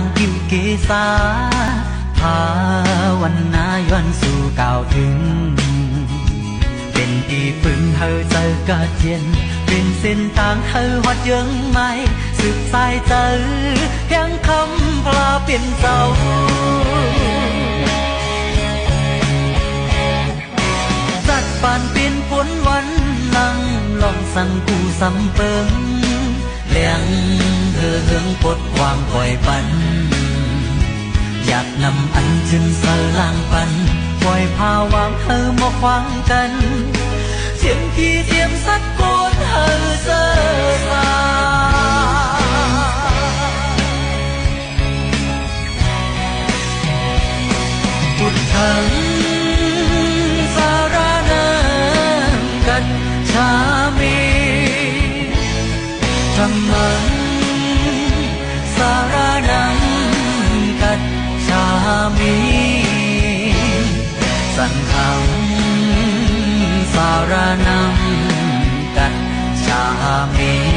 างกิวเกษาภาวันนาย้อนสู่กล่าวถึง เป็นที่พึ่งเธอเจอกระเทียน เป็นเส้นทางเธอวัดยังไม่สืบสายเจอเพียงคำพลาเปลี่ยนเจ้าจัดปานเป็นผลวันนังลองสั่งกูสำเปิง หืองปลดวางปล่อยปัน อยากนำอันจึงสลางปัน ปล่อยพาวางเธอมาขวางกันเสียงพี่เทียมสัดโกนเธอเจอสาพุทธังสารนังกัจฉามิธรรมัง สารนังกัจฉามิ